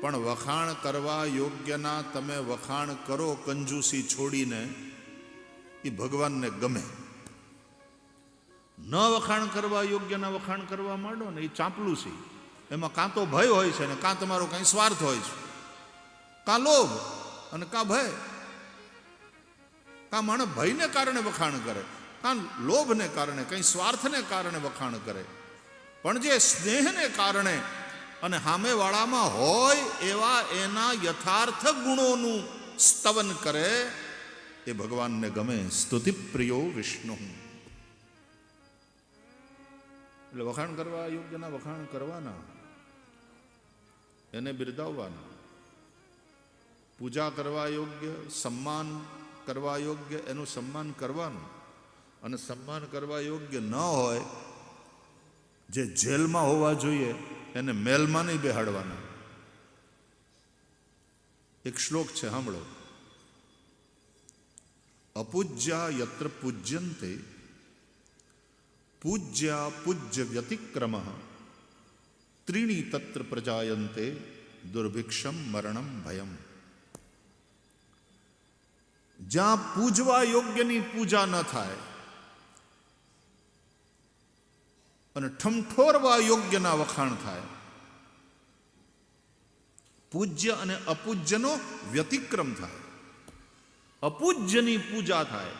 પણ વખાણ કરવા યોગ્યના તમે વખાણ કરો કંજૂસી છોડીને એ ભગવાનને ગમે. ન વખાણ કરવા, યોગ્યના વખાણ કરવા માંડો ને એ ચાંપલુસી એમાં કાં તો ભય હોય છે ને, કાં તમારો કાંઈ સ્વાર્થ હોય છે. કાં લોભ અને કાં ભય. કાં માણસ ભયને કારણે વખાણ કરે, કાં લોભને કારણે, કંઈ સ્વાર્થને કારણે વખાણ કરે. પણ જે સ્નેહને કારણે અને સામેવાળામાં હોય એવા એના યથાર્થ ગુણોનું સ્તવન કરે એ ભગવાનને ગમે. સ્તુતિ પ્રિયો વિષ્ણુ. એટલે વખાણ કરવા યોગ્યના વખાણ કરવાના. એને બિરદાવવાના. પૂજા કરવા યોગ્ય, સન્માન કરવા યોગ્ય, એનું સન્માન કરવાનું. અને સન્માન કરવા યોગ્ય ન હોય, જે જેલમાં હોવા જોઈએ એને મેલમાં નહીં બેહાડવાના. એક શ્લોક છે, સાંભળો. અપૂજ્યા યત્ર પૂજ્યંતે, પૂજ્યા પૂજ્ય વ્યતિક્રમ, ત્રીણી તત્ર પ્રજાયંતે દુર્ભિક્ષમ મરણમ ભયમ. જ્યાં પૂજવા યોગ્યની પૂજા ન થાય અને ઠમઠોરવા યોગ્યના વખાણ થાય. પૂજ્ય અને અપૂજ્યનો વ્યતિક્રમ થાય. અપૂજ્યની પૂજા થાય.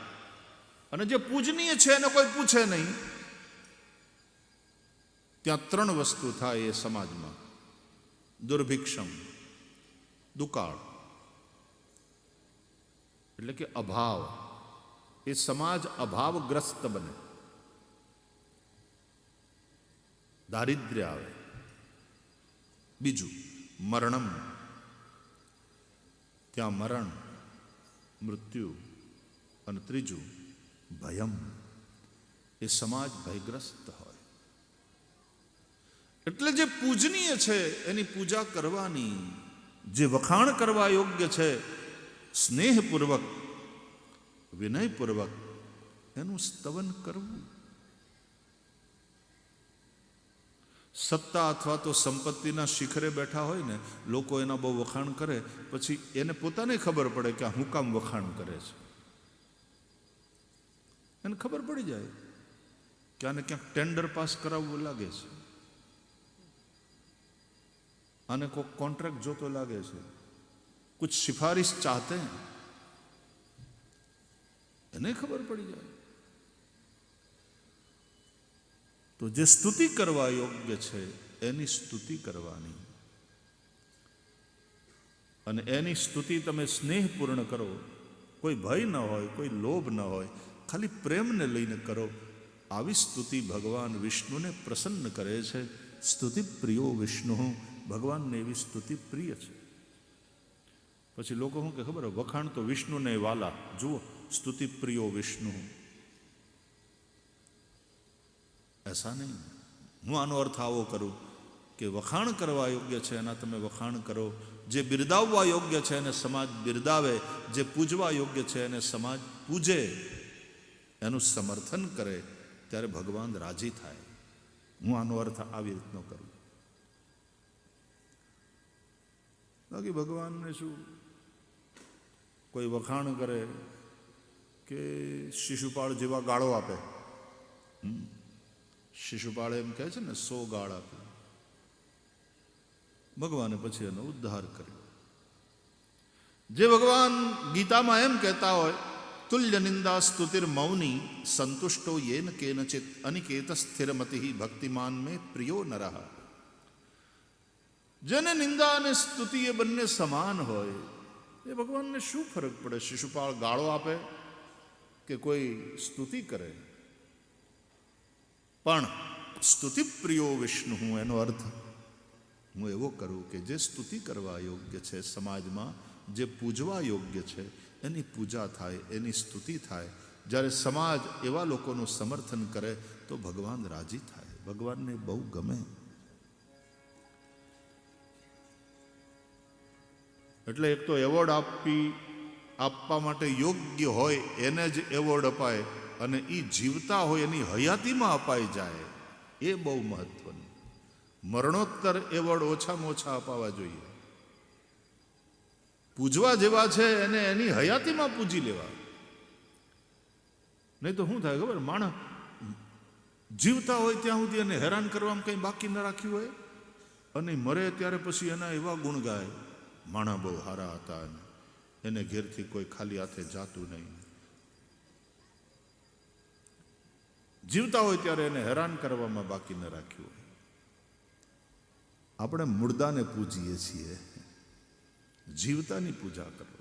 અને જે પૂજનીય છે એને કોઈ પૂછે નહીં. ત્યાં ત્રણ વસ્તુ થાય એ સમાજમાં. દુર્ભિક્ષમ, દુકાળ, એટલે કે અભાવ. એ સમાજ અભાવગ્રસ્ત બને. દારિદ્ર્ય આવે બીજું, મરણમ. ત્યાં મરણ, મૃત્યુ અને ત્રીજું, ભયમ. એ સમાજ ભયગ્રસ્ત હોય. એટલે જે પૂજનીય છે, એની પૂજા કરવાની, જે વખાણ કરવા યોગ્ય છે, સ્નેહપૂર્વક, વિનયપૂર્વક, એનું સ્તવન કરવું. સત્તા અથવા તો સંપત્તિના શિખરે બેઠા હોય ને, લોકો એના બહુ વખાણ કરે, પછી એને પોતાને ખબર પડે કે હું કામ વખાણ કરે છે. એને ખબર પડી જાય કે આને ક્યાંક ટેન્ડર પાસ કરાવવું લાગે છે. આને કોઈ કોન્ટ્રાક્ટ જોતો લાગે છે. કુછ સિફારિશ ચાહતે એને ખબર પડી જાય. તો જે સ્તુતિ કરવા યોગ્ય છે, એની સ્તુતિ કરવાની. અને એની સ્તુતિ તમે સ્નેહપૂર્ણ કરો. કોઈ ભય ન હોય, કોઈ લોભ ન હોય, ખાલી પ્રેમને લઈને કરો. આવી સ્તુતિ ભગવાન વિષ્ણુને પ્રસન્ન કરે છે. સ્તુતિ પ્રિયો વિષ્ણુ, ભગવાનને એવી સ્તુતિ પ્રિય છે. પછી લોકો શું કે ખબર વખાણ તો વિષ્ણુને વાલા. જુઓ, સ્તુતિ પ્રિયો વિષ્ણુ. એસા નહીં. હું આનો અર્થ આવો કરું કે વખાણ કરવા યોગ્ય છે એના તમે વખાણ કરો. જે બિરદાવવા યોગ્ય છે એને સમાજ બિરદાવે. જે પૂજવા યોગ્ય છે એને સમાજ પૂજે. એનું સમર્થન કરે ત્યારે ભગવાન રાજી થાય. હું આનો અર્થ આવી રીતનો કરું. બાકી ભગવાનને શું? કોઈ વખાણ કરે કે શિશુપાળ જેવા ગાળો આપે. હમ. શિશુપાળ એમ કહે છે ને, સો ગાળ આપે. ભગવાને પછી એનો ઉદ્ધાર કર્યો. જે ભગવાન ગીતામાં એમ કહેતા હોય, તુલ્ય નિંદા સ્તુતિર મૌની સંતુષ્ટો યેન કેનચિત અનિકેત સ્થિરમતિ ભક્તિમાન મેં પ્રિયો નરહ જેને નિંદા અને સ્તુતિ એ બંને સમાન હોય, એ ભગવાનને શું ફરક પડે? શિશુપાળ ગાળો આપે કે કોઈ સ્તુતિ કરે? પણ સ્તુતિ પ્રિયો વિષ્ણુ હું એનો અર્થ. હું એવો કરું કે જે સ્તુતિ કરવા યોગ્ય છે સમાજમાં, જે પૂજવા યોગ્ય છે, એની પૂજા થાય, એની સ્તુતિ થાય. જ્યારે સમાજ એવા લોકોનું સમર્થન કરે તો ભગવાન રાજી થાય. ભગવાનને બહુ ગમે. એટલે એક તો એવોર્ડ આપી, આપવા માટે યોગ્ય હોય, એને જ એવોર્ડ અપાય. અને એ જીવતા હોય એની હયાતીમાં અપાઈ જાય, એ બહુ મહત્વનું. મરણોત્તર એવોર્ડ ઓછામાં ઓછા અપાવા જોઈએ. પૂજવા જેવા છે એને એની હયાતીમાં પૂજી લેવા. નહીં તો શું થાય ખબર? માણસ જીવતા હોય ત્યાં સુધી એને હેરાન કરવામાં કંઈ બાકી ન રાખ્યું હોય. અને મરે ત્યારે પછી એના એવા ગુણ ગાય, માણા બહુ સારા હતા એને ઘેરથી કોઈ ખાલી હાથે જાતું નહીં. જીવતા હોય ત્યારે એને હેરાન કરવામાં બાકી ન રાખ્યું. આપણે મુર્દાને પૂજીએ છીએ. જીવતાની પૂજા કરવા